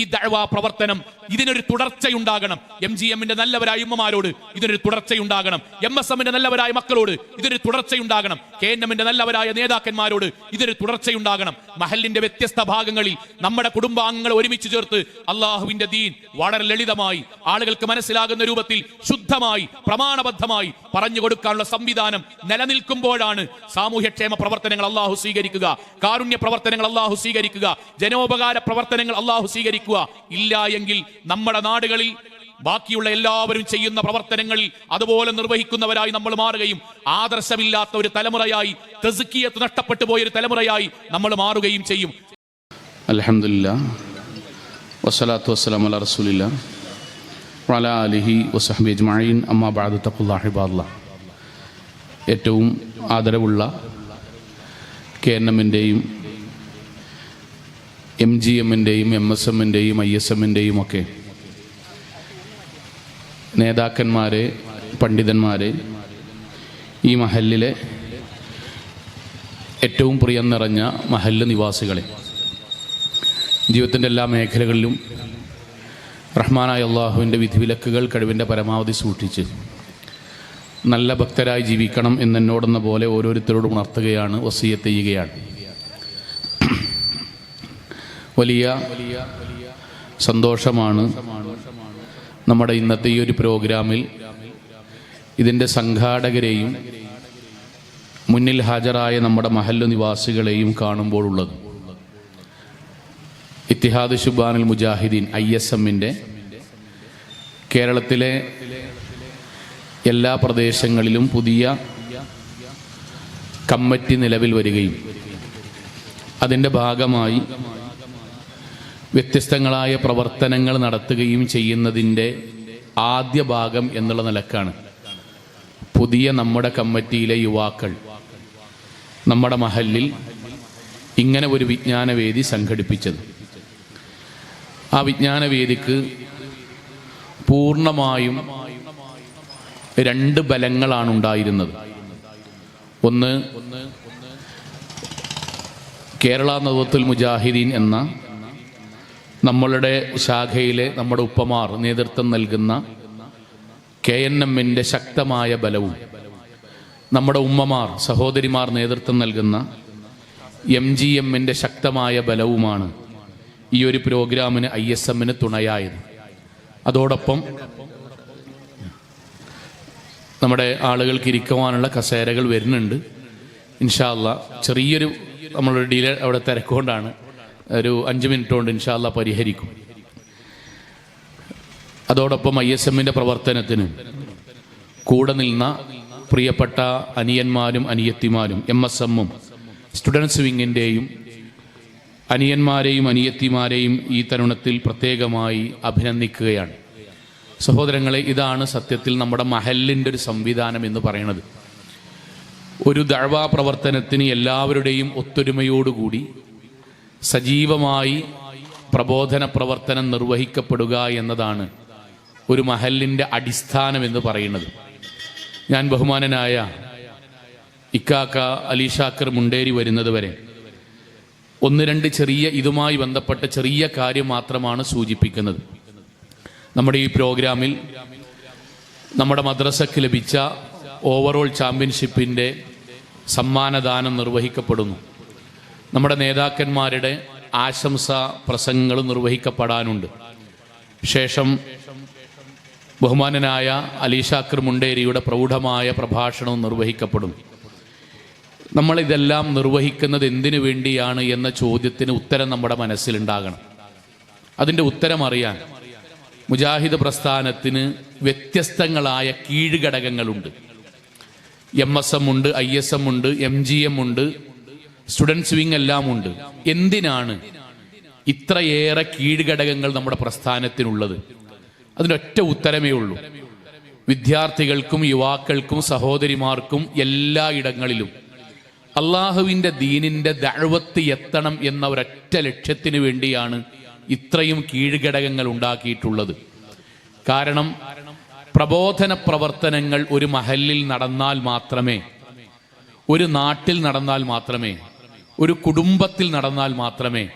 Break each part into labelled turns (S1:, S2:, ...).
S1: ഈ ദഴവാ പ്രവർത്തനം ഇതിനൊരു തുടർച്ചയുണ്ടാകണം. എം ജി എമ്മിന്റെ നല്ലവരായ ഉമ്മമാരോട് ഇതിനൊരു തുടർച്ചയുണ്ടാകണം. എം എസ് എമ്മിന്റെ നല്ലവരായ മക്കളോട് ഇതിനൊരു തുടർച്ചയുണ്ടാകണം. കെ എൻ എമ്മിന്റെ നല്ലവരായ നേതാക്കന്മാരോട് ഇതിനൊരു തുടർച്ചയുണ്ടാകണം. മഹലിന്റെ വ്യത്യസ്ത ഭാഗങ്ങളിൽ നമ്മുടെ കുടുംബാംഗങ്ങൾ ഒരുമിച്ച് ചേർത്ത് അള്ളാഹുവിന്റെ ദീൻ വളരെ ലളിതമായി ആളുകൾക്ക് മനസ്സിലാകുന്ന രൂപത്തിൽ ശുദ്ധമായി പ്രമാണബദ്ധമായി പറഞ്ഞു കൊടുക്കാനുള്ള സംവിധാനം നിലനിൽക്കുമ്പോഴാണ് സാമൂഹ്യക്ഷേമ പ്രവർത്തനങ്ങൾ അള്ളാഹു സ്വീകരിക്കുക കാരുണ്യ പ്രവർത്തനങ്ങൾ അള്ളാഹു സ്വീകരിക്കുക ജനോപകാര പ്രവർത്തനങ്ങൾ അള്ളാഹു സ്വീകരിക്കുക. ഇല്ല എങ്കിൽ നമ്മുടെ നാടുകളിൽ ബാക്കിയുള്ള എല്ലാവരും ചെയ്യുന്ന പ്രവർത്തനങ്ങളിൽ അതുപോലെ നിർവഹിക്കുന്നവരായി നമ്മൾ മാറുകയും ആദർശമില്ലാത്ത ഒരു തലമുറയായി തെസുക്കിയത്ത് നഷ്ടപ്പെട്ടു പോയൊരു തലമുറയായി നമ്മൾ മാറുകയും ചെയ്യും.
S2: അലഹമില്ല വസ്സലാത്തു വസ്സലാം അല റസൂലില്ല. വല അലിഹി വസഹബി അജ്മഈൻ. അമ്മാ ബാദ് ഏറ്റവും ആദരവുള്ള കെ എൻ എമ്മിന്റെയും എം ജി എമ്മിന്റെയും എം എസ് എമ്മിന്റെയും ഐ എസ് എമ്മിന്റെയും ഒക്കെ നേതാക്കന്മാരെ പണ്ഡിതന്മാരെ ഈ മഹലിലെ ഏറ്റവും പ്രിയം നിറഞ്ഞ മഹല്ല് നിവാസികളെ. ജീവിതത്തിന്റെ എല്ലാ മേഖലകളിലും റഹ്മാനായ അള്ളാഹുവിന്റെ വിധിവിലക്കുകൾ കഴിവിന്റെ പരമാവധി സൂക്ഷിച്ച് നല്ല ഭക്തരായി ജീവിക്കണം എന്നെന്നോടെന്ന പോലെ ഓരോരുത്തരോടും ഉണർത്തുകയാണ് വസീയത്ത് ചെയ്യുകയാണ്. വലിയ സന്തോഷമാണ് നമ്മുടെ ഇന്നത്തെ ഈ ഒരു പ്രോഗ്രാമിൽ ഇതിന്റെ സംഘാടകരെയും മുന്നിൽ ഹാജരായ നമ്മുടെ മഹല്ലു നിവാസികളെയും കാണുമ്പോഴുള്ളത്. ഇത്തിഹാദ് ഷുബാനുൽ മുജാഹിദീൻ ഐ എസ് എമ്മിന്റെ കേരളത്തിലെ എല്ലാ പ്രദേശങ്ങളിലും പുതിയ കമ്മിറ്റി നിലവിൽ വരികയും അതിന്റെ ഭാഗമായി വ്യത്യസ്തങ്ങളായ പ്രവർത്തനങ്ങൾ നടത്തുകയും ചെയ്യുന്നതിന്റെ ആദ്യ ഭാഗം എന്നുള്ള നിലക്കാണ്. പുതിയ നമ്മുടെ കമ്മിറ്റിയിലെ യുവാക്കൾ നമ്മുടെ മഹലിൽ ഇങ്ങനെ ഒരു വിജ്ഞാനവേദി സംഘടിപ്പിച്ചത്. ആ വിജ്ഞാനവേദിക്ക് പൂർണമായും രണ്ട് ബലങ്ങളാണ് ഉണ്ടായിരുന്നത്. ഒന്ന് കേരള നവത്തുൽ മുജാഹിദീൻ എന്ന നമ്മളുടെ ശാഖയിലെ നമ്മുടെ ഉപ്പമാർ നേതൃത്വം നൽകുന്ന കെ എൻ എമ്മിന്റെ ശക്തമായ ബലവും നമ്മുടെ ഉമ്മമാർ സഹോദരിമാർ നേതൃത്വം നൽകുന്ന എം ജി എമ്മിന്റെ ശക്തമായ ബലവുമാണ് ഈ ഒരു പ്രോഗ്രാമിന് ഐ എസ് എമ്മിന് തുണയായത്. അതോടൊപ്പം നമ്മുടെ ആളുകൾക്ക് ഇരിക്കുവാനുള്ള കസേരകൾ വരുന്നുണ്ട്. ഇൻഷാല്ല ചെറിയൊരു നമ്മളൊരു ഡീലർ അവിടെ തിരക്കുകൊണ്ടാണ്. ഒരു അഞ്ച് മിനിറ്റ് കൊണ്ട് ഇൻഷാല്ല പരിഹരിക്കും. അതോടൊപ്പം ഐ എസ് എമ്മിന്റെ പ്രവർത്തനത്തിന് കൂടെ നിന്ന പ്രിയപ്പെട്ട അനിയന്മാരും അനിയത്തിമാരും എം എസ് എമ്മും സ്റ്റുഡൻസ് വിങ്ങിന്റെയും അനിയന്മാരെയും അനിയത്തിമാരെയും ഈ തരുണത്തിൽ പ്രത്യേകമായി അഭിനന്ദിക്കുകയാണ്. സഹോദരങ്ങളെ ഇതാണ് സത്യത്തിൽ നമ്മുടെ മഹലിന്റെ ഒരു സംവിധാനം എന്ന് പറയുന്നത്. ഒരു ദഴവാ പ്രവർത്തനത്തിന് എല്ലാവരുടെയും ഒത്തൊരുമയോടുകൂടി സജീവമായി പ്രബോധന പ്രവർത്തനം നിർവഹിക്കപ്പെടുക എന്നതാണ് ഒരു മഹലിന്റെ അടിസ്ഥാനം എന്ന് പറയുന്നത്. ഞാൻ ബഹുമാനനായ ഇക്കാക്ക അലീഷാക്കർ മുണ്ടേരി വരുന്നത് വരെ ഒന്ന് രണ്ട് ചെറിയ ഇതുമായി ബന്ധപ്പെട്ട ചെറിയ കാര്യം മാത്രമാണ് സൂചിപ്പിക്കുന്നത്. നമ്മുടെ ഈ പ്രോഗ്രാമിൽ നമ്മുടെ മദ്രസക്ക് ലഭിച്ച ഓവറോൾ ചാമ്പ്യൻഷിപ്പിന്റെ സമ്മാനദാനം നിർവഹിക്കപ്പെടുന്നു. നമ്മുടെ നേതാക്കന്മാരുടെ ആശംസ പ്രസംഗങ്ങൾ നിർവഹിക്കപ്പെടാനുണ്ട്. ശേഷം ബഹുമാനനായ അലീഷാക്കർ മുണ്ടേരിയുടെ പ്രൗഢമായ പ്രഭാഷണവും നിർവഹിക്കപ്പെടും. നമ്മളിതെല്ലാം നിർവഹിക്കുന്നത് എന്തിനു വേണ്ടിയാണ് എന്ന ചോദ്യത്തിന് ഉത്തരം നമ്മുടെ മനസ്സിലുണ്ടാകണം. അതിന്റെ ഉത്തരം അറിയാൻ മുജാഹിദ് പ്രസ്ഥാനത്തിന് വ്യത്യസ്തങ്ങളായ കീഴ്ഘടകങ്ങളുണ്ട്. എം എസ് എം ഉണ്ട് ഐ എസ് എം ഉണ്ട് എം ജി എം ഉണ്ട് സ്റ്റുഡൻസ് വിങ് എല്ലാം ഉണ്ട്. എന്തിനാണ് ഇത്രയേറെ കീഴ്ഘടകങ്ങൾ നമ്മുടെ പ്രസ്ഥാനത്തിനുള്ളത്? അതിനൊറ്റ ഉത്തരമേ ഉള്ളൂ. വിദ്യാർത്ഥികൾക്കും യുവാക്കൾക്കും സഹോദരിമാർക്കും എല്ലാ ഇടങ്ങളിലും അള്ളാഹുവിന്റെ ദീനിന്റെ ദഴവത്ത് എത്തണം എന്ന ഒരൊറ്റ ലക്ഷ്യത്തിന് വേണ്ടിയാണ് ഇത്രയും കീഴ്ഘടകങ്ങൾ ഉണ്ടാക്കിയിട്ടുള്ളത്. കാരണം പ്രബോധന പ്രവർത്തനങ്ങൾ ഒരു മഹലിൽ നടന്നാൽ മാത്രമേ ഒരു നാട്ടിൽ നടന്നാൽ മാത്രമേ ഒരു കുടുംബത്തിൽ നടന്നാൽ മാത്രമേ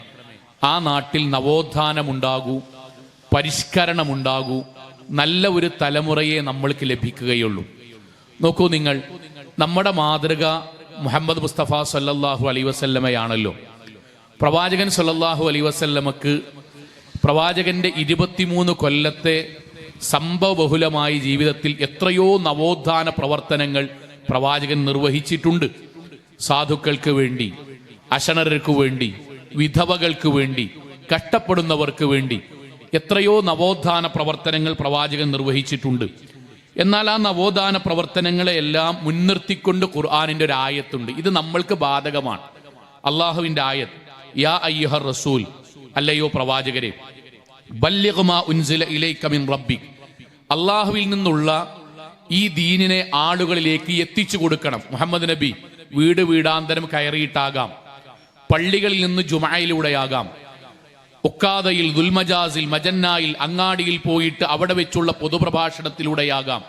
S2: ആ നാട്ടിൽ നവോത്ഥാനമുണ്ടാകൂ പരിഷ്കരണമുണ്ടാകൂ നല്ല ഒരു തലമുറയെ നമ്മൾക്ക് ലഭിക്കുകയുള്ളൂ. നോക്കൂ നിങ്ങൾ നമ്മുടെ മാതൃക മുഹമ്മദ് മുസ്തഫ സല്ലാഹു അലൈ വസല്ലമയാണല്ലോ. പ്രവാചകൻ സല്ലാഹു അലൈ വസല്ലമക്ക് പ്രവാചകന്റെ ഇരുപത്തിമൂന്ന് കൊല്ലത്തെ സംഭവബഹുലമായി ജീവിതത്തിൽ എത്രയോ നവോത്ഥാന പ്രവർത്തനങ്ങൾ പ്രവാചകൻ നിർവഹിച്ചിട്ടുണ്ട്. സാധുക്കൾക്ക് വേണ്ടി. അശണരർക്ക് വേണ്ടി വിധവകൾക്ക് വേണ്ടി കഷ്ടപ്പെടുന്നവർക്ക് വേണ്ടി എത്രയോ നവോത്ഥാന പ്രവർത്തനങ്ങൾ പ്രവാചകൻ നിർവഹിച്ചിട്ടുണ്ട്. എന്നാൽ ആ നവോത്ഥാന പ്രവർത്തനങ്ങളെ എല്ലാം മുൻനിർത്തിക്കൊണ്ട് ഖുർആാനിന്റെ ഒരു ആയത്തുണ്ട്. ഇത് നമ്മൾക്ക് ബാധകമാണ്. അള്ളാഹുവിന്റെ ആയത്ത് യാ അയ്യഹർ റസൂൽ അല്ലയോ പ്രവാചകരെ ഉൻസില റബ്ബിക്. അള്ളാഹുവിൽ നിന്നുള്ള ഈ ദീനിനെ ആളുകളിലേക്ക് എത്തിച്ചു കൊടുക്കണം. മുഹമ്മദ് നബി വീട് വീടാന്തരം കയറിയിട്ടാകാം. പള്ളികളിൽ നിന്ന് ജുമായിലൂടെയാകാം. ഉക്കാദയിൽ ദുൽമജാസിൽ മജന്നായിൽ അങ്ങാടിയിൽ പോയിട്ട് അവിടെ വെച്ചുള്ള പൊതുപ്രഭാഷണത്തിലൂടെയാകാം.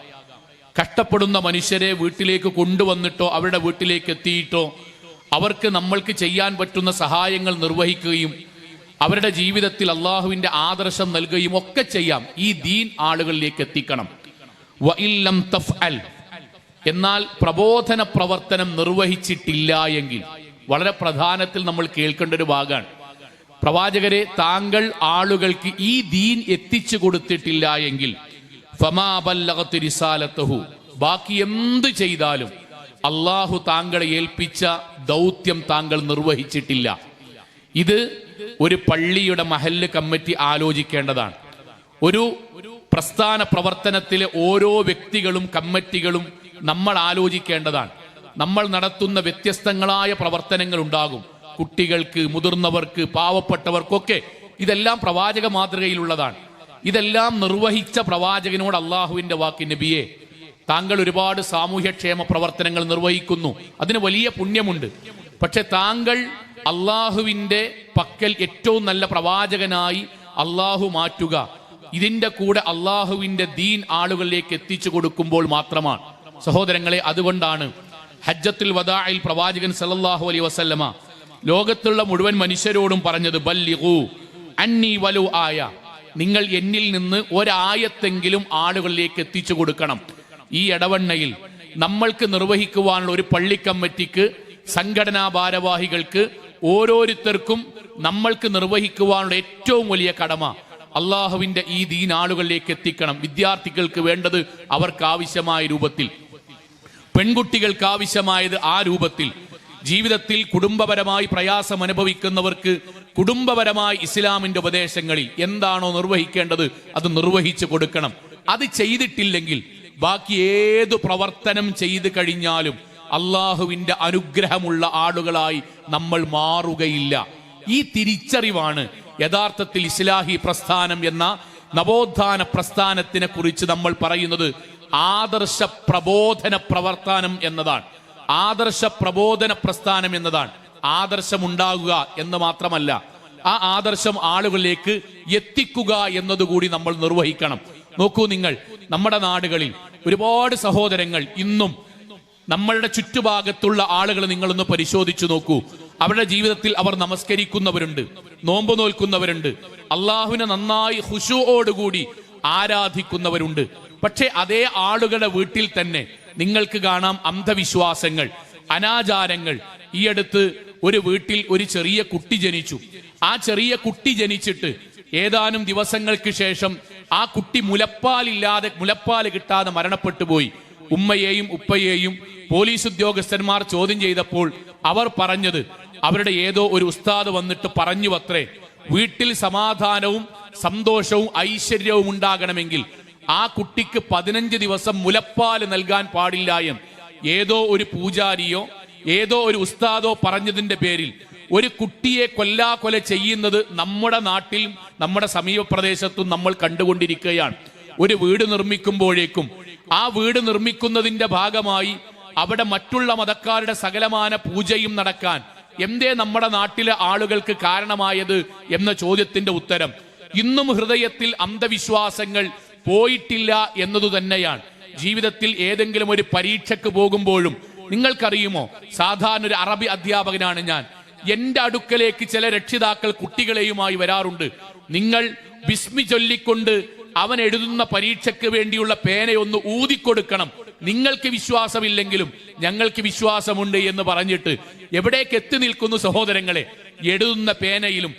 S2: കഷ്ടപ്പെടുന്ന മനുഷ്യരെ വീട്ടിലേക്ക് കൊണ്ടുവന്നിട്ടോ അവരുടെ വീട്ടിലേക്ക് എത്തിയിട്ടോ അവർക്ക് നമ്മൾക്ക് ചെയ്യാൻ പറ്റുന്ന സഹായങ്ങൾ നിർവഹിക്കുകയും അവരുടെ ജീവിതത്തിൽ അള്ളാഹുവിന്റെ ആദർശം നൽകുകയും ഒക്കെ ചെയ്യാം. ഈ ദീൻ ആളുകളിലേക്ക് എത്തിക്കണം. എന്നാൽ പ്രബോധന പ്രവർത്തനം നിർവഹിച്ചിട്ടില്ല എങ്കിൽ വളരെ പ്രധാനത്തിൽ നമ്മൾ കേൾക്കേണ്ട ഒരു ഭാഗമാണ്. പ്രവാചകരെ താങ്കൾ ആളുകൾക്ക് ഈ ദീൻ എത്തിച്ചു കൊടുത്തിട്ടില്ല എങ്കിൽ ഫമാ ബല്ലഗത്ത് റിസാലത്തഹു. ബാക്കി എന്ത് ചെയ്താലും അള്ളാഹു താങ്കളെ ഏൽപ്പിച്ച ദൗത്യം താങ്കൾ നിർവഹിച്ചിട്ടില്ല. ഇത് ഒരു പള്ളിയുടെ മഹല്ല് കമ്മിറ്റി ആലോചിക്കേണ്ടതാണ്. ഒരു പ്രസ്ഥാന പ്രവർത്തനത്തിലെ ഓരോ വ്യക്തികളും കമ്മിറ്റികളും നമ്മൾ ആലോചിക്കേണ്ടതാണ്. നമ്മൾ നടത്തുന്ന വ്യത്യസ്തങ്ങളായ പ്രവർത്തനങ്ങൾ ഉണ്ടാകും കുട്ടികൾക്ക് മുതിർന്നവർക്ക് പാവപ്പെട്ടവർക്കൊക്കെ ഇതെല്ലാം പ്രവാചക മാതൃകയിലുള്ളതാണ്. ഇതെല്ലാം നിർവഹിച്ച പ്രവാചകനോട് അള്ളാഹുവിന്റെ വാക്ക് നബിയെ. താങ്കൾ ഒരുപാട് സാമൂഹ്യക്ഷേമ പ്രവർത്തനങ്ങൾ നിർവഹിക്കുന്നു. അതിന് വലിയ പുണ്യമുണ്ട്. പക്ഷെ താങ്കൾ അള്ളാഹുവിന്റെ പക്കൽ ഏറ്റവും നല്ല പ്രവാചകനായി അള്ളാഹു മാറ്റുക. ഇതിന്റെ കൂടെ അള്ളാഹുവിന്റെ ദീൻ ആളുകളിലേക്ക് എത്തിച്ചു കൊടുക്കുമ്പോൾ മാത്രമാണ്. സഹോദരങ്ങളെ അതുകൊണ്ടാണ് ഹജ്ജത്തുൽ വദായിൽ പ്രവാചകൻ സല്ലല്ലാഹു അലൈഹി വസല്ലമ ലോകത്തുള്ള മുഴുവൻ മനുഷ്യരോടും പറഞ്ഞത് ബല്ലിഗു അന്നി വലു ആയ. നിങ്ങൾ എന്നിൽ നിന്ന് ഒരായത്തെങ്കിലും ആളുകളിലേക്ക് എത്തിച്ചു കൊടുക്കണം. ഈ ഇടവണ്ണയിൽ നമ്മൾക്ക് നിർവഹിക്കുവാനുള്ള ഒരു പള്ളി കമ്മിറ്റിക്ക് സംഘടനാ ഭാരവാഹികൾക്ക് ഓരോരുത്തർക്കും നമ്മൾക്ക് നിർവഹിക്കുവാനുള്ള ഏറ്റവും വലിയ കടമ അള്ളാഹുവിന്റെ ഈ ദീൻ ആളുകളിലേക്ക് എത്തിക്കണം. വിദ്യാർത്ഥികൾക്ക് വേണ്ടത് അവർക്ക് ആവശ്യമായ രൂപത്തിൽ. പെൺകുട്ടികൾക്ക് ആവശ്യമായത് ആ രൂപത്തിൽ ജീവിതത്തിൽ കുടുംബപരമായി പ്രയാസം അനുഭവിക്കുന്നവർക്ക് കുടുംബപരമായി ഇസ്ലാമിന്റെ ഉപദേശങ്ങളിൽ എന്താണോ നിർവഹിക്കേണ്ടത് അത് നിർവഹിച്ചു കൊടുക്കണം. അത് ചെയ്തിട്ടില്ലെങ്കിൽ ബാക്കി ഏതു പ്രവർത്തനം ചെയ്തു കഴിഞ്ഞാലും അള്ളാഹുവിന്റെ അനുഗ്രഹമുള്ള ആളുകളായി നമ്മൾ മാറുകയില്ല. ഈ തിരിച്ചറിവാണ് യഥാർത്ഥത്തിൽ ഇസ്ലാഹി പ്രസ്ഥാനം എന്ന നവോത്ഥാന പ്രസ്ഥാനത്തിനെ കുറിച്ച് നമ്മൾ പറയുന്നത്. ആദർശ പ്രബോധന പ്രവർത്തനം എന്നതാണ്. ആദർശ പ്രബോധന പ്രസ്ഥാനം എന്നതാണ്. ആദർശമുണ്ടാകുക എന്ന് മാത്രമല്ല ആ ആദർശം ആളുകളിലേക്ക് എത്തിക്കുക എന്നതുകൂടി നമ്മൾ നിർവഹിക്കണം. നോക്കൂ നിങ്ങൾ നമ്മുടെ നാടുകളിൽ ഒരുപാട് സഹോദരങ്ങൾ ഇന്നും നമ്മളുടെ ചുറ്റുഭാഗത്തുള്ള ആളുകൾ നിങ്ങളൊന്ന് പരിശോധിച്ചു നോക്കൂ. അവരുടെ ജീവിതത്തിൽ അവർ നമസ്കരിക്കുന്നവരുണ്ട് നോമ്പ് നോൽക്കുന്നവരുണ്ട് അള്ളാഹുവിനെ നന്നായി ഹുഷുവോടുകൂടി ആരാധിക്കുന്നവരുണ്ട്. പക്ഷെ അതേ ആളുകളുടെ വീട്ടിൽ തന്നെ നിങ്ങൾക്ക് കാണാം അന്ധവിശ്വാസങ്ങൾ അനാചാരങ്ങൾ. ഈ അടുത്ത് ഒരു വീട്ടിൽ ഒരു ചെറിയ കുട്ടി ജനിച്ചു. ആ ചെറിയ കുട്ടി ജനിച്ചിട്ട് ഏതാനും ദിവസങ്ങൾക്ക് ശേഷം ആ കുട്ടി മുലപ്പാലില്ലാതെ മുലപ്പാൽ കിട്ടാതെ മരണപ്പെട്ടു പോയി. ഉമ്മയെയും ഉപ്പയെയും പോലീസ് ഉദ്യോഗസ്ഥന്മാർ ചോദ്യം ചെയ്തപ്പോൾ അവർ പറഞ്ഞത് അവരുടെ ഏതോ ഒരു ഉസ്താദ് വന്നിട്ട് പറഞ്ഞു അത്രേ വീട്ടിൽ സമാധാനവും സന്തോഷവും ഐശ്വര്യവും ഉണ്ടാകണമെങ്കിൽ ആ കുട്ടിക്ക് പതിനഞ്ച് ദിവസം മുലപ്പാൽ നൽകാൻ പാടില്ല എന്ന് ഏതോ ഒരു പൂജാരിയോ ഏതോ ഒരു ഉസ്താദോ പറഞ്ഞതിന്റെ പേരിൽ ഒരു കുട്ടിയെ കൊല്ലാ കൊല ചെയ്യുന്നത് നമ്മുടെ നാട്ടിൽ നമ്മുടെ സമീപ പ്രദേശത്തും നമ്മൾ കണ്ടുകൊണ്ടിരിക്കുകയാണ്. ഒരു വീട് നിർമ്മിക്കുമ്പോഴേക്കും ആ വീട് നിർമ്മിക്കുന്നതിന്റെ ഭാഗമായി അവിടെ മറ്റുള്ള മതക്കാരുടെ സകലമാന പൂജയും നടക്കാൻ എന്തേ നമ്മുടെ നാട്ടിലെ ആളുകൾക്ക് കാരണമായത് എന്ന ചോദ്യത്തിന്റെ ഉത്തരം. ഇന്നും ഹൃദയത്തിൽ അന്ധവിശ്വാസങ്ങൾ പോയിട്ടില്ല എന്നതു തന്നെയാണ്. ജീവിതത്തിൽ ഏതെങ്കിലും ഒരു പരീക്ഷയ്ക്ക് പോകുമ്പോഴും നിങ്ങൾക്കറിയുമോ? സാധാരണ ഒരു അറബി അധ്യാപകനാണ് ഞാൻ.
S1: എന്റെ അടുക്കലേക്ക് ചില രക്ഷിതാക്കൾ കുട്ടികളെയുമായി വരാറുണ്ട്. നിങ്ങൾ ബിസ്മി ചൊല്ലിക്കൊണ്ട് അവൻ എഴുതുന്ന പരീക്ഷയ്ക്ക് വേണ്ടിയുള്ള പേനയൊന്ന് ഊതിക്കൊടുക്കണം. നിങ്ങൾക്ക് വിശ്വാസമില്ലെങ്കിലും ഞങ്ങൾക്ക് വിശ്വാസമുണ്ട് എന്ന് പറഞ്ഞിട്ട് എവിടേക്ക് എത്തി നിൽക്കുന്നു സഹോദരങ്ങളെ? എഴുതുന്ന പേനയിലും.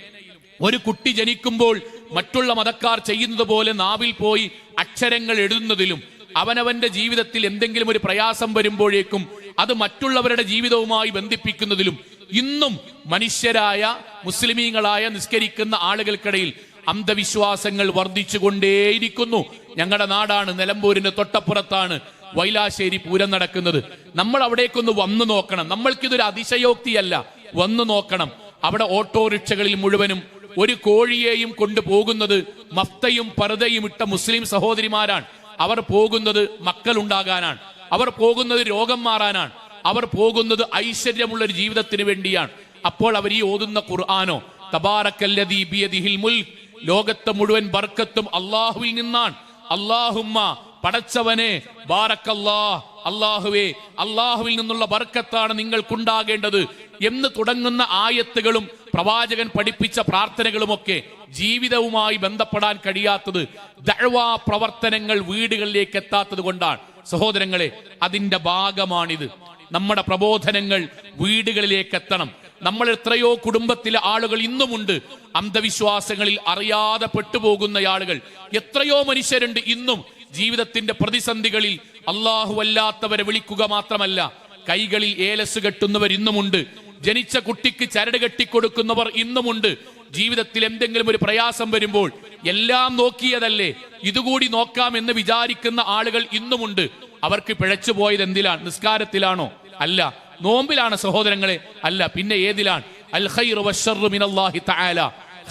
S1: ഒരു കുട്ടി ജനിക്കുമ്പോൾ മറ്റുള്ള മതക്കാർ ചെയ്യുന്നത് പോലെ നാവിൽ പോയി അക്ഷരങ്ങൾ എഴുതുന്നതിലും അവനവന്റെ ജീവിതത്തിൽ എന്തെങ്കിലും ഒരു പ്രയാസം വരുമ്പോഴേക്കും അത് മറ്റുള്ളവരുടെ ജീവിതവുമായി ബന്ധിപ്പിക്കുന്നതിലും ഇന്നും മനുഷ്യരായ മുസ്ലിമീങ്ങളായ നിസ്കരിക്കുന്ന ആളുകൾക്കിടയിൽ അന്ധവിശ്വാസങ്ങൾ വർദ്ധിച്ചുകൊണ്ടേയിരിക്കുന്നു. ഞങ്ങളുടെ നാടാണ് നിലമ്പൂരിന്റെ തൊട്ടപ്പുറത്താണ് വൈലാശ്ശേരി പൂരം നടക്കുന്നത്. നമ്മൾ അവിടേക്കൊന്ന് വന്നു നോക്കണം. നമ്മൾക്കിതൊരു അതിശയോക്തിയല്ല. വന്നു നോക്കണം. അവിടെ ഓട്ടോറിക്ഷകളിൽ മുഴുവനും ഒരു കോഴിയെയും കൊണ്ടുപോകുന്നത് മഫ്തയും പർദയും ഇട്ട മുസ്ലിം സഹോദരിമാരാണ്. അവർ പോകുന്നത് മക്കളുണ്ടാകാനാണ്. അവർ പോകുന്നത് രോഗം മാറാനാണ്. അവർ പോകുന്നത് ഐശ്വര്യമുള്ള ഒരു ജീവിതത്തിന് വേണ്ടിയാണ്. അപ്പോൾ അവർ ഈ ഓതുന്ന ഖുർആാനോ തബാറക്കല്ലദീ ബിയദിഹിൽ മുൽക്ക് ലോകത്തെ മുഴുവൻ ബർക്കത്തും അള്ളാഹുവിൽ നിന്നാണ്. അള്ളാഹുമ്മ പടച്ചവനെ ബാറക്കല്ലാ അള്ളാഹുവേ അള്ളാഹുവിൽ നിന്നുള്ള ബർക്കത്താണ് നിങ്ങൾക്കുണ്ടാകേണ്ടത് എന്ന് തുടങ്ങുന്ന ആയത്തുകളും പ്രവാചകൻ പഠിപ്പിച്ച പ്രാർത്ഥനകളുമൊക്കെ ജീവിതവുമായി ബന്ധപ്പെടാൻ കഴിയാത്തത് ദഴവാ പ്രവർത്തനങ്ങൾ വീടുകളിലേക്ക് എത്താത്തത് കൊണ്ടാണ്. സഹോദരങ്ങളെ അതിന്റെ ഭാഗമാണിത്. നമ്മുടെ പ്രബോധനങ്ങൾ വീടുകളിലേക്ക് എത്തണം. നമ്മൾ എത്രയോ കുടുംബത്തിലെ ആളുകൾ ഇന്നുമുണ്ട്. അന്ധവിശ്വാസങ്ങളിൽ അറിയാതെ പെട്ടുപോകുന്ന ആളുകൾ. എത്രയോ മനുഷ്യരുണ്ട് ഇന്നും ജീവിതത്തിന്റെ പ്രതിസന്ധികളിൽ അള്ളാഹു അല്ലാത്തവരെ വിളിക്കുക മാത്രമല്ല കൈകളിൽ ഏലസ് കെട്ടുന്നവർ ഇന്നുമുണ്ട്. ജനിച്ച കുട്ടിക്ക് ചരട് കെട്ടിക്കൊടുക്കുന്നവർ ഇന്നുമുണ്ട്. ജീവിതത്തിൽ എന്തെങ്കിലും ഒരു പ്രയാസം വരുമ്പോൾ എല്ലാം നോക്കിയതല്ലേ? ഇതുകൂടി നോക്കാം എന്ന് വിചാരിക്കുന്ന ആളുകൾ ഇന്നുമുണ്ട്. അവർക്ക് പിഴച്ചു പോയത് എന്തിലാണ്? നിസ്കാരത്തിലാണോ? അല്ല. നോമ്പിലാണ് സഹോദരങ്ങളെ. അല്ല പിന്നെ ഏതിലാണ്? അൽ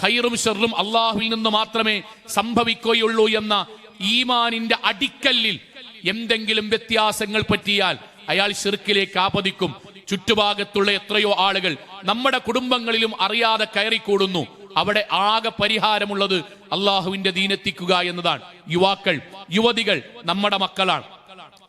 S1: ഖൈറു ഷർറും അള്ളാഹുവിൽ നിന്ന് മാത്രമേ സംഭവിക്കുകയുള്ളൂ എന്ന ഈമാനിന്റെ അടിക്കല്ലിൽ എന്തെങ്കിലും വ്യത്യാസങ്ങൾ പറ്റിയാൽ അയാൾ ഷിർക്കിലേക്ക് ആപതിക്കും. ചുറ്റുഭാഗത്തുള്ള എത്രയോ ആളുകൾ നമ്മുടെ കുടുംബങ്ങളിലും അറിയാതെ കയറിക്കൂടുന്നു. അവിടെ ആകെ പരിഹാരമുള്ളത് അള്ളാഹുവിന്റെ ദീനെത്തിക്കുക എന്നതാണ്. യുവാക്കൾ യുവതികൾ നമ്മുടെ മക്കളാണ്.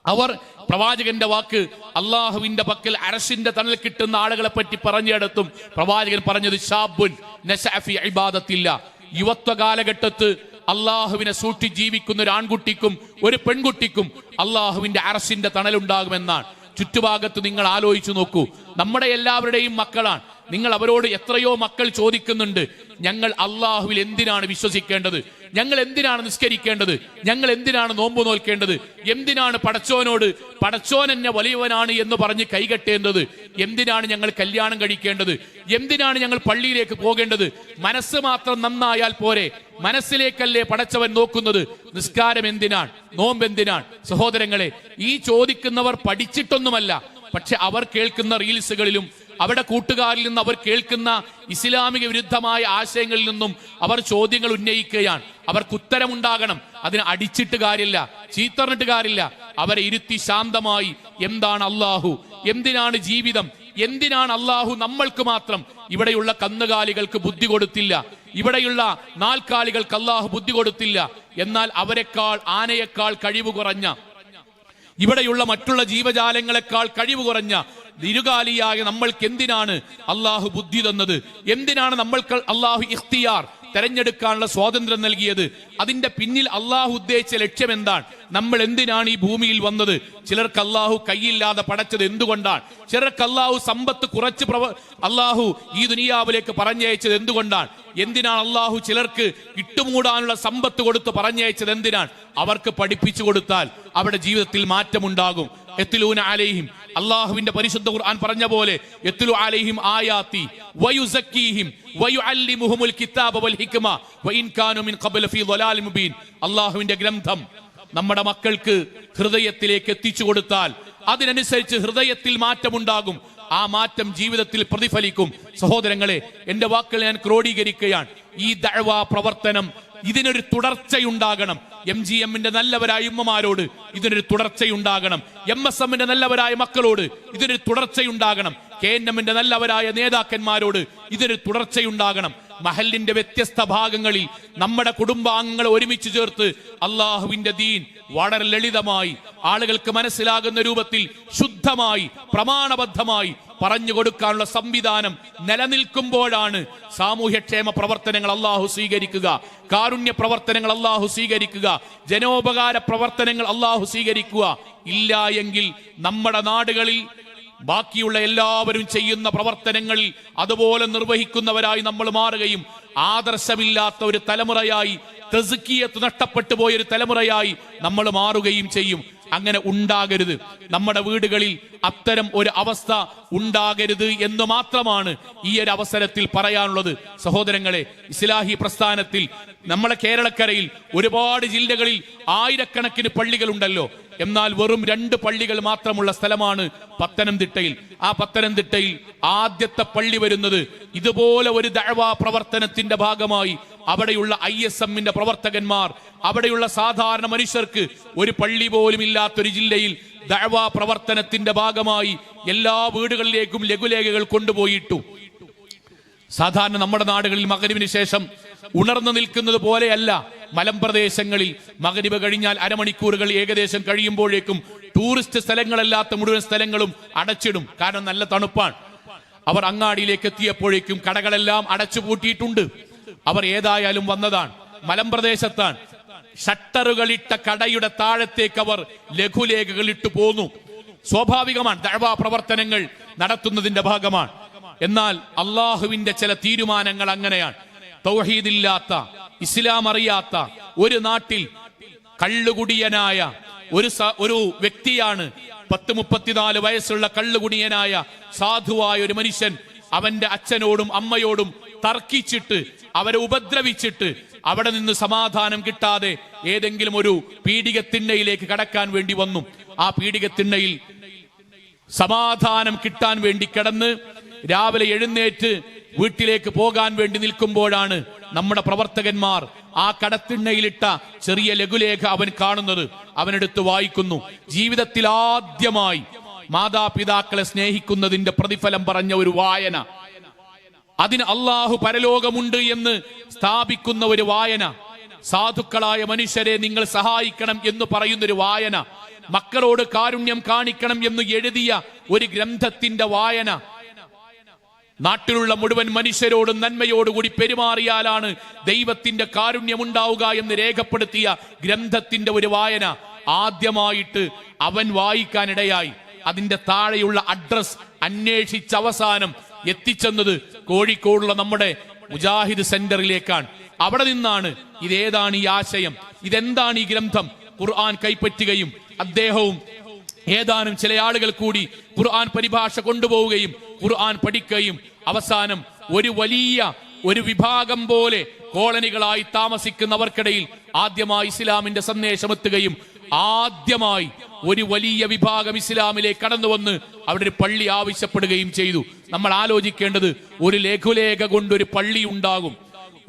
S1: അവർ പ്രവാചകന്റെ വാക്ക് അള്ളാഹുവിന്റെ പക്കൽ അരസിന്റെ തണൽ കിട്ടുന്ന ആളുകളെ പറ്റി പറഞ്ഞിടത്തും പ്രവാചകൻ പറഞ്ഞത് ഷാബുൻ നശഅഫി ഇബാദത്തില്ല. യുവത്വ കാലഘട്ടത്ത് അള്ളാഹുവിനെ സൂക്ഷി ജീവിക്കുന്ന ഒരു ആൺകുട്ടിക്കും ഒരു പെൺകുട്ടിക്കും അള്ളാഹുവിന്റെ അറസിന്റെ തണലുണ്ടാകുമെന്നാണ്. ചുറ്റുഭാഗത്ത് നിങ്ങൾ ആലോചിച്ചു നോക്കൂ. നമ്മുടെ എല്ലാവരുടെയും മക്കളാണ്. നിങ്ങൾ അവരോട് എത്രയോ മക്കൾ ചോദിക്കുന്നുണ്ട്. ഞങ്ങൾ അള്ളാഹുവിൽ എന്തിനാണ് വിശ്വസിക്കേണ്ടത്? ഞങ്ങൾ എന്തിനാണ് നിസ്കരിക്കേണ്ടത്? ഞങ്ങൾ എന്തിനാണ് നോമ്പ് നോൽക്കേണ്ടത്? എന്തിനാണ് പടച്ചോനോട് പടച്ചോൻ എന്നെ വലിയവനാണ് എന്ന് പറഞ്ഞ് കൈകെട്ടേണ്ടത്? എന്തിനാണ് ഞങ്ങൾ കല്യാണം കഴിക്കേണ്ടത്? എന്തിനാണ് ഞങ്ങൾ പള്ളിയിലേക്ക് പോകേണ്ടത്? മനസ്സ് മാത്രം നന്നായാൽ പോരെ. മനസ്സിലേക്കല്ലേ പടച്ചവൻ നോക്കുന്നത്? നിസ്കാരം എന്തിനാണ്? നോമ്പ് എന്തിനാണ്? സഹോദരങ്ങളെ ഈ ചോദിക്കുന്നവർ പഠിച്ചിട്ടൊന്നുമല്ല. പക്ഷെ അവർ കേൾക്കുന്ന റീൽസുകളിലും അവരുടെ കൂട്ടുകാരിൽ നിന്ന് അവർ കേൾക്കുന്ന ഇസ്ലാമിക വിരുദ്ധമായ ആശയങ്ങളിൽ നിന്നും അവർ ചോദ്യങ്ങൾ ഉന്നയിക്കുകയാണ്. അവർക്ക് ഉത്തരമുണ്ടാകണം. അതിന് അടിച്ചിട്ട് കാര്യമില്ല. ചീത്തറിഞ്ഞിട്ട് കാര്യമില്ല. അവരെ ഇരുത്തി ശാന്തമായി എന്താണ് അള്ളാഹു എന്തിനാണ് ജീവിതം? എന്തിനാണ് അള്ളാഹു നമ്മൾക്ക് മാത്രം? ഇവിടെയുള്ള കന്നുകാലികൾക്ക് ബുദ്ധി കൊടുത്തില്ല. ഇവിടെയുള്ള നാൽക്കാലികൾക്ക് അള്ളാഹു ബുദ്ധി കൊടുത്തില്ല. എന്നാൽ അവരെക്കാൾ ആനയേക്കാൾ കഴിവ് കുറഞ്ഞ ഇവിടെയുള്ള മറ്റുള്ള ജീവജാലങ്ങളെക്കാൾ കഴിവ് കുറഞ്ഞ ഇരുകാലിയായ നമ്മൾക്ക് എന്തിനാണ് അള്ളാഹു ബുദ്ധി തന്നത്? എന്തിനാണ് നമ്മൾക്ക് അള്ളാഹു ഇഖ്തിയാർ? തെരഞ്ഞെടുക്കാനുള്ള സ്വാതന്ത്ര്യം നൽകിയത്. അതിന്റെ പിന്നിൽ അള്ളാഹു ഉദ്ദേശിച്ച ലക്ഷ്യം എന്താണ് നമ്മൾ എന്തിനാണ് ഈ ഭൂമിയിൽ വന്നത്? ചിലർക്ക് അള്ളാഹു കൈയില്ലാതെ പടച്ചത് എന്തുകൊണ്ടാണ്? ചിലർക്ക് അള്ളാഹു സമ്പത്ത് കുറച്ച് പ്രവ അള്ളാഹു ഈ ദുനിയാവിലേക്ക് പറഞ്ഞയച്ചത് എന്തുകൊണ്ടാണ്? എന്തിനാണ് അള്ളാഹു ചിലർക്ക് ഇട്ടുമൂടാനുള്ള സമ്പത്ത് കൊടുത്ത് പറഞ്ഞയച്ചത് എന്തിനാണ്? അവർക്ക് പഠിപ്പിച്ചു കൊടുത്താൽ അവരുടെ ജീവിതത്തിൽ മാറ്റമുണ്ടാകും. എത്തിലൂന അലൈഹിം അള്ളാഹുവിന്റെ പരിശുദ്ധ ഖുർആൻ പറഞ്ഞ പോലെ അലൈഹിം കിതാബ വൽ ഹിക്മ കാനു മിൻ ഖബ്ല ഫീ മുബീൻ. അള്ളാഹുവിന്റെ ഗ്രന്ഥം നമ്മുടെ മക്കൾക്ക് ഹൃദയത്തിലേക്ക് എത്തിച്ചു കൊടുത്താൽ അതിനനുസരിച്ച് ഹൃദയത്തിൽ മാറ്റമുണ്ടാകും. ആ മാറ്റം ജീവിതത്തിൽ പ്രതിഫലിക്കും. സഹോദരങ്ങളെ എന്റെ വാക്കുകൾ ഞാൻ ക്രോഡീകരിക്കുകയാണ്. ഈ ദഴവാ പ്രവർത്തനം ഇതിനൊരു തുടർച്ചയുണ്ടാകണം. എം ജി എമ്മിന്റെ നല്ലവരായ ഉമ്മമാരോട് ഇതിനൊരു തുടർച്ചയുണ്ടാകണം. എം എസ് എമ്മിന്റെ നല്ലവരായ മക്കളോട് ഇതിനൊരു തുടർച്ചയുണ്ടാകണം. കെ എൻ എമ്മിന്റെ നല്ലവരായ നേതാക്കന്മാരോട് ഇതിനൊരു തുടർച്ചയുണ്ടാകണം. മഹലിന്റെ വ്യത്യസ്ത ഭാഗങ്ങളിൽ നമ്മുടെ കുടുംബാംഗങ്ങളെ ഒരുമിച്ച് ചേർത്ത് അള്ളാഹുവിന്റെ ദീൻ വളരെ ലളിതമായി ആളുകൾക്ക് മനസ്സിലാകുന്ന രൂപത്തിൽ ശുദ്ധമായി പ്രമാണബദ്ധമായി പറഞ്ഞു കൊടുക്കാനുള്ള സംവിധാനം നിലനിൽക്കുമ്പോഴാണ് സാമൂഹ്യക്ഷേമ പ്രവർത്തനങ്ങൾ അള്ളാഹു സ്വീകരിക്കുക കാരുണ്യ പ്രവർത്തനങ്ങൾ അള്ളാഹു സ്വീകരിക്കുക ജനോപകാര പ്രവർത്തനങ്ങൾ അള്ളാഹു സ്വീകരിക്കുക. ഇല്ല എങ്കിൽ നമ്മുടെ നാടുകളിൽ ബാക്കിയുള്ള എല്ലാവരും ചെയ്യുന്ന പ്രവർത്തനങ്ങളിൽ അതുപോലെ നിർവഹിക്കുന്നവരായി നമ്മൾ മാറുകയും ആദർശമില്ലാത്ത ഒരു തലമുറയായി തെസുക്കിയത്ത് നഷ്ടപ്പെട്ടു പോയ ഒരു തലമുറയായി നമ്മൾ മാറുകയും ചെയ്യും. അങ്ങനെ ഉണ്ടാകരുത്. നമ്മുടെ വീടുകളിൽ അത്തരം ഒരു അവസ്ഥ ഉണ്ടാകരുത് എന്ന് മാത്രമാണ് ഈ ഒരു അവസരത്തിൽ പറയാനുള്ളത്. സഹോദരങ്ങളെ ഇസ്ലാഹി പ്രസ്ഥാനത്തിൽ നമ്മളെ കേരളക്കരയിൽ ഒരുപാട് ജില്ലകളിൽ ആയിരക്കണക്കിന് പള്ളികളുണ്ടല്ലോ. എന്നാൽ വെറും രണ്ട് പള്ളികൾ മാത്രമുള്ള സ്ഥലമാണ് പത്തനംതിട്ടയിൽ. ആ പത്തനംതിട്ടയിൽ ആദ്യത്തെ പള്ളി വരുന്നത് ഇതുപോലെ ഒരു ദഴവാ പ്രവർത്തനത്തിന്റെ ഭാഗമായി അവിടെയുള്ള ഐ എസ് എമ്മിന്റെ പ്രവർത്തകന്മാർ അവിടെയുള്ള സാധാരണ മനുഷ്യർക്ക് ഒരു പള്ളി പോലും ഇല്ലാത്തൊരു ജില്ലയിൽ ദഴവാ പ്രവർത്തനത്തിന്റെ ഭാഗമായി എല്ലാ വീടുകളിലേക്കും ലഘുലേഖകൾ കൊണ്ടുപോയിട്ടു. സാധാരണ നമ്മുടെ നാടുകളിൽ മകരിവിന് ശേഷം ഉണർന്നു നിൽക്കുന്നത് പോലെയല്ല മലമ്പ്രദേശങ്ങളിൽ മകരിവ് കഴിഞ്ഞാൽ അരമണിക്കൂറുകൾ ഏകദേശം കഴിയുമ്പോഴേക്കും ടൂറിസ്റ്റ് സ്ഥലങ്ങളല്ലാത്ത മുഴുവൻ സ്ഥലങ്ങളും അടച്ചിടും. കാരണം നല്ല തണുപ്പാണ്. അവർ അങ്ങാടിയിലേക്ക് എത്തിയപ്പോഴേക്കും കടകളെല്ലാം അടച്ചു പൂട്ടിയിട്ടുണ്ട്. അവർ ഏതായാലും വന്നതാണ്. മലമ്പ്രദേശത്താണ് ഷട്ടറുകളിട്ട കടയുടെ താഴത്തേക്ക് അവർ ലഘുലേഖകൾ ഇട്ടു പോന്നു. സ്വാഭാവികമാണ് ദഴവാ പ്രവർത്തനങ്ങൾ നടത്തുന്നതിന്റെ ഭാഗമാണ്. എന്നാൽ അള്ളാഹുവിന്റെ ചില തീരുമാനങ്ങൾ അങ്ങനെയാണ്. തൗഹീദില്ലാത്ത ഇസ്ലാം അറിയാത്ത ഒരു നാട്ടിൽ കള്ളുകുടിയനായ ഒരു ഒരു വ്യക്തിയാണ് പത്ത് മുപ്പത്തിനാല് വയസ്സുള്ള കള്ളുകുടിയനായ സാധുവായ ഒരു മനുഷ്യൻ അവന്റെ അച്ഛനോടും അമ്മയോടും തർക്കിച്ചിട്ട് അവരെ ഉപദ്രവിച്ചിട്ട് അവിടെ നിന്ന് സമാധാനം കിട്ടാതെ ഏതെങ്കിലും ഒരു പീഡിക തിണ്ണയിലേക്ക് കടക്കാൻ വേണ്ടി വന്നു. ആ പീഡിക തിണ്ണയിൽ സമാധാനം കിട്ടാൻ വേണ്ടി കിടന്ന് രാവിലെ എഴുന്നേറ്റ് വീട്ടിലേക്ക് പോകാൻ വേണ്ടി നിൽക്കുമ്പോഴാണ് നമ്മുടെ പ്രവർത്തകന്മാർ ആ കടത്തിണ്ണയിലിട്ട ചെറിയ ലഘുലേഖ അവൻ കാണുന്നത്. അവനെടുത്ത് വായിക്കുന്നു. ജീവിതത്തിൽ ആദ്യമായി മാതാപിതാക്കളെ സ്നേഹിക്കുന്നതിന്റെ പ്രതിഫലം പറഞ്ഞ ഒരു വായന. അതിന് അള്ളാഹു പരലോകമുണ്ട് എന്ന് സ്ഥാപിക്കുന്ന ഒരു വായന. സാധുക്കളായ മനുഷ്യരെ നിങ്ങൾ സഹായിക്കണം എന്ന് പറയുന്ന ഒരു വായന. മക്കളോട് കാരുണ്യം കാണിക്കണം എന്ന് എഴുതിയ ഒരു ഗ്രന്ഥത്തിന്റെ വായന. നാട്ടിലുള്ള മുഴുവൻ മനുഷ്യരോടും നന്മയോടുകൂടി പെരുമാറിയാലാണ് ദൈവത്തിന്റെ കാരുണ്യമുണ്ടാവുക എന്ന് രേഖപ്പെടുത്തിയ ഗ്രന്ഥത്തിന്റെ ഒരു വായന. ആദ്യമായിട്ട് അവൻ വായിക്കാനിടയായി. അതിന്റെ താഴെയുള്ള അഡ്രസ് അന്വേഷിച്ച അവസാനം എത്തിച്ചെന്നത് കോഴിക്കോടുള്ള നമ്മുടെ മുജാഹിദ് സെന്ററിലേക്കാണ്. അവിടെ നിന്നാണ് ഇതേതാണ് ഈ ആശയം. ഇതെന്താണ് ഈ ഗ്രന്ഥം? ഖുർആൻ കൈപ്പറ്റുകയും അദ്ദേഹവും ഏതാനും ചില ആളുകൾ കൂടി ഖുർആൻ പരിഭാഷ കൊണ്ടുപോവുകയും ഖുർആൻ പഠിക്കുകയും അവസാനം ഒരു വലിയ ഒരു വിഭാഗം പോലെ കോളനികളായി താമസിക്കുന്നവർക്കിടയിൽ ആദ്യമായി ഇസ്ലാമിന്റെ സന്ദേശം എത്തുകയും ആദ്യമായി ഒരു വലിയ വിഭാഗം ഇസ്ലാമിലേക്ക് കടന്നു വന്ന് അവിടെ ഒരു പള്ളി ആവശ്യപ്പെടുകയും ചെയ്തു. നമ്മൾ ആലോചിക്കേണ്ടത് ഒരു ലഘുലേഖ കൊണ്ട് ഒരു പള്ളി ഉണ്ടാകും.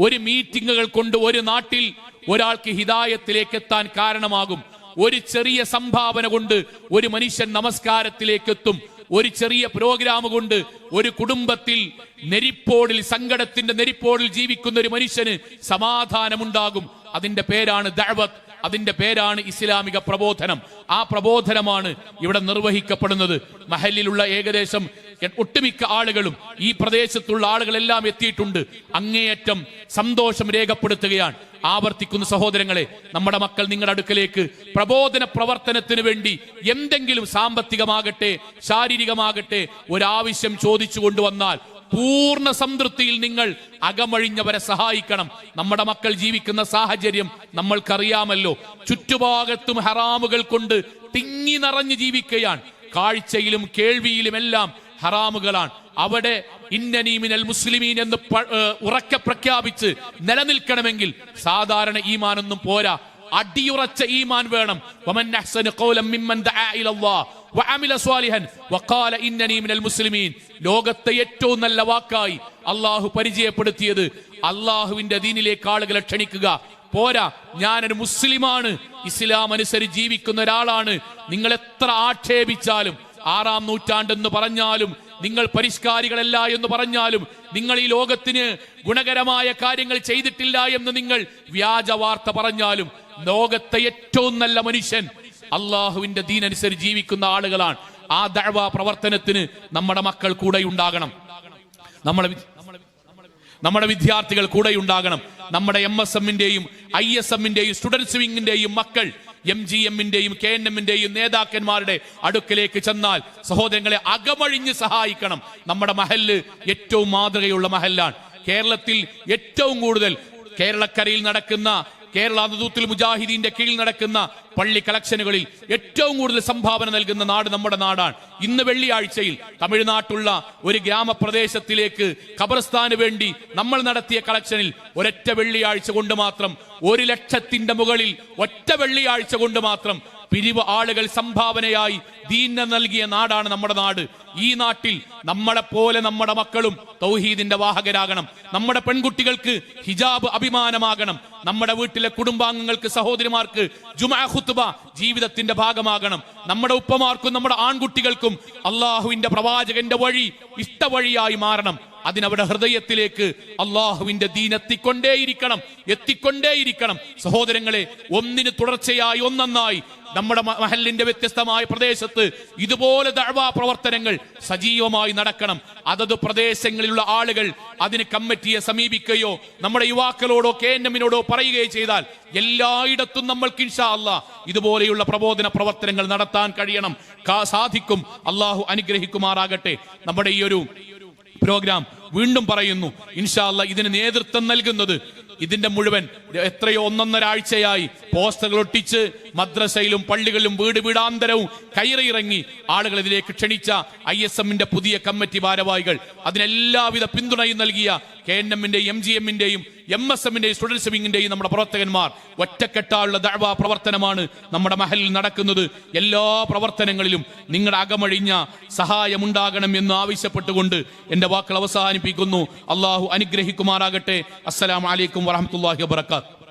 S1: ഒരു മീറ്റിങ്ങുകൾ കൊണ്ട് ഒരു നാട്ടിൽ ഒരാൾക്ക് ഹിതായത്തിലേക്ക് എത്താൻ കാരണമാകും. ഒരു ചെറിയ സംഭാവന കൊണ്ട് ഒരു മനുഷ്യൻ നമസ്കാരത്തിലേക്ക് എത്തും ഒരു ചെറിയ പ്രോഗ്രാം കൊണ്ട് ഒരു കുടുംബത്തിൽ നെരിപ്പോടിൽ സങ്കടത്തിന്റെ നെരിപ്പോടിൽ ജീവിക്കുന്ന ഒരു മനുഷ്യന് സമാധാനമുണ്ടാകും. അതിന്റെ പേരാണ് ദഅവത്ത്. അതിന്റെ പേരാണ് ഇസ്ലാമിക പ്രബോധനം. ആ പ്രബോധനമാണ് ഇവിടെ നിർവഹിക്കപ്പെടുന്നത്. മഹലിലുള്ള ഏകദേശം ഒട്ടുമിക്ക ആളുകളും ഈ പ്രദേശത്തുള്ള ആളുകളെല്ലാം എത്തിയിട്ടുണ്ട്. അങ്ങേയറ്റം സന്തോഷം രേഖപ്പെടുത്തുകയാണ്. ആവർത്തിക്കുന്ന സഹോദരങ്ങളെ നമ്മുടെ മക്കൾ നിങ്ങളുടെ അടുക്കലേക്ക് പ്രബോധന പ്രവർത്തനത്തിന് വേണ്ടി എന്തെങ്കിലും സാമ്പത്തികമാകട്ടെ ശാരീരികമാകട്ടെ ഒരാവശ്യം ചോദിച്ചു കൊണ്ടുവന്നാൽ പൂർണ സംതൃപ്തിയിൽ നിങ്ങൾ അകമഴിഞ്ഞവരെ സഹായിക്കണം. നമ്മുടെ മക്കൾ ജീവിക്കുന്ന സാഹചര്യം നമ്മൾക്കറിയാമല്ലോ. ചുറ്റുഭാഗത്തും ഹറാമുകൾ കൊണ്ട് തിങ്ങി നിറഞ്ഞു ജീവിക്കുകയാണ് കാഴ്ചയിലും കേൾവിയിലും എല്ലാം ഹറാമുകളാണ്. അവിടെ ഇന്നനീമിനൽ മുസ്ലിമീൻ എന്ന് ഉറക്കെ പ്രഖ്യാപിച്ച് നിലനിൽക്കണമെങ്കിൽ സാധാരണ ഈമാനൊന്നും പോരാ. അടിയുറച്ച ഈമാൻ വേണം. മുസ്ലിമീൻ. ലോകത്തെ ഏറ്റവും നല്ല വാക്കായി അള്ളാഹു പരിചയപ്പെടുത്തിയത് അള്ളാഹുവിന്റെ ദീനിലേക്ക് ആളുകളെ ക്ഷണിക്കുക. പോരാ ഞാനൊരു മുസ്ലിമാണ് ഇസ്ലാം അനുസരിച്ച് ജീവിക്കുന്ന ഒരാളാണ്. നിങ്ങൾ എത്ര ആക്ഷേപിച്ചാലും ആറാം നൂറ്റാണ്ടെന്ന് പറഞ്ഞാലും നിങ്ങൾ പരിഷ്കാരികളല്ല എന്ന് പറഞ്ഞാലും നിങ്ങൾ ഈ ലോകത്തിന് ഗുണകരമായ കാര്യങ്ങൾ ചെയ്തിട്ടില്ല എന്ന് നിങ്ങൾ വ്യാജ വാർത്ത പറഞ്ഞാലും ലോകത്തെ ഏറ്റവും നല്ല മനുഷ്യൻ അള്ളാഹുവിന്റെ ദീനനുസരിച്ച് ജീവിക്കുന്ന ആളുകളാണ്. ആ ദഴവ പ്രവർത്തനത്തിന് നമ്മുടെ മക്കൾ കൂടെ ഉണ്ടാകണം. നമ്മളെ നമ്മുടെ വിദ്യാർത്ഥികൾ കൂടെ ഉണ്ടാകണം. നമ്മുടെ എം എസ് എമ്മിന്റെയും ഐ എസ് എമ്മിന്റെയും സ്റ്റുഡൻസ് വിങ്ങിന്റെയും മക്കൾ എം ജി എമ്മിന്റെയും കെ എൻ എമ്മിന്റെയും നേതാക്കന്മാരുടെ അടുക്കലേക്ക് ചെന്നാൽ സഹോദരങ്ങളെ അകമഴിഞ്ഞ് സഹായിക്കണം. നമ്മുടെ മഹല്ല് ഏറ്റവും മാതൃകയുള്ള മഹല്ലാണ്. കേരളത്തിൽ ഏറ്റവും കൂടുതൽ കേരളക്കരയിൽ നടക്കുന്ന കേരള നദൂത്തുൽ മുജാഹിദീന്റെ കീഴിൽ നടക്കുന്ന പള്ളി കളക്ഷനുകളിൽ ഏറ്റവും കൂടുതൽ സംഭാവന നൽകുന്ന നാട് നമ്മുടെ നാടാണ്. ഇന്ന് വെള്ളിയാഴ്ചയിൽ തമിഴ്നാട്ടുള്ള ഒരു ഗ്രാമപ്രദേശത്തിലേക്ക് ഖബർസ്ഥാന് വേണ്ടി നമ്മൾ നടത്തിയ കളക്ഷനിൽ ഒരൊറ്റ വെള്ളിയാഴ്ച കൊണ്ട് മാത്രം ഒരു ലക്ഷത്തിന്റെ മുകളിൽ ഒറ്റ വെള്ളിയാഴ്ച കൊണ്ട് മാത്രം പിരിവ് ആളുകൾ സംഭാവനയായി ദീന നൽകിയ നാടാണ് നമ്മുടെ നാട്. ഈ നാട്ടിൽ നമ്മളെ പോലെ നമ്മുടെ മക്കളും തൗഹീദിന്റെ വാഹകരാകണം. നമ്മുടെ പെൺകുട്ടികൾക്ക് ഹിജാബ് അഭിമാനമാകണം. നമ്മുടെ വീട്ടിലെ കുടുംബാംഗങ്ങൾക്ക് സഹോദരിമാർക്ക് ജുമാ ഖുത്ബ ജീവിതത്തിന്റെ ഭാഗമാകണം. നമ്മുടെ ഉപ്പമാർക്കും നമ്മുടെ ആൺകുട്ടികൾക്കും അള്ളാഹുവിന്റെ പ്രവാചകന്റെ വഴി ഇഷ്ടവഴിയായി മാറണം. അതിനവിടെ ഹൃദയത്തിലേക്ക് അള്ളാഹുവിന്റെ ദീൻ എത്തിക്കൊണ്ടേയിരിക്കണം എത്തിക്കൊണ്ടേയിരിക്കണം. സഹോദരങ്ങളെ ഒന്നിന് തുടർച്ചയായി ഒന്നൊന്നായി. നമ്മുടെ മഹലിന്റെ വ്യത്യസ്തമായ പ്രദേശത്ത് ഇതുപോലെ ദഴവാ പ്രവർത്തനങ്ങൾ സജീവമായി നടക്കണം. അതത് പ്രദേശങ്ങളിലുള്ള ആളുകൾ അതിന് കമ്മിറ്റിയെ സമീപിക്കുകയോ നമ്മുടെ യുവാക്കളോടോ കെ എൻ എമ്മിനോടോ പറയുകയോ ചെയ്താൽ എല്ലായിടത്തും നമ്മൾക്ക് ഇൻഷാ ഇതുപോലെയുള്ള പ്രബോധന പ്രവർത്തനങ്ങൾ നടത്താൻ കഴിയണം. സാധിക്കും. അള്ളാഹു അനുഗ്രഹിക്കുമാറാകട്ടെ. നമ്മുടെ ഈ ഒരു പ്രോഗ്രാം വീണ്ടും പറയുന്നു. ഇൻഷാല്ല ഇതിന് നേതൃത്വം നൽകുന്നത് ഇതിന്റെ മുഴുവൻ എത്രയോ ഒന്നൊന്നര ആഴ്ചയായി പോസ്റ്ററുകൾ ഒട്ടിച്ച് മദ്രസയിലും പള്ളികളിലും വീട് വീടാന്തരവും കയറിയിറങ്ങി ആളുകൾ ഇതിലേക്ക് ക്ഷണിച്ച ഐ എസ് എമ്മിന്റെ പുതിയ കമ്മിറ്റി ഭാരവാഹികൾ. അതിനെല്ലാവിധ പിന്തുണയും നൽകിയ കെ എൻ എമ്മിന്റെയും എം ജി എമ്മിന്റെയും എം എസ് എമ്മിന്റെയും സ്റ്റുഡൻസ് വിങ്ങിന്റെയും നമ്മുടെ പ്രവർത്തകന്മാർ ഒറ്റക്കെട്ടായുള്ള ദഴവ പ്രവർത്തനമാണ് നമ്മുടെ മഹലിൽ നടക്കുന്നത്. എല്ലാ പ്രവർത്തനങ്ങളിലും നിങ്ങളുടെ അകമഴിഞ്ഞ സഹായമുണ്ടാകണം എന്ന് ആവശ്യപ്പെട്ടുകൊണ്ട് എന്റെ വാക്കുകൾ അവസാനിപ്പിക്കുന്നു. അള്ളാഹു അനുഗ്രഹിക്കുമാറാകട്ടെ. അസ്സലാമു വലൈക്കും വാഹമത്തല്ലാഹി വബറകാത്ത്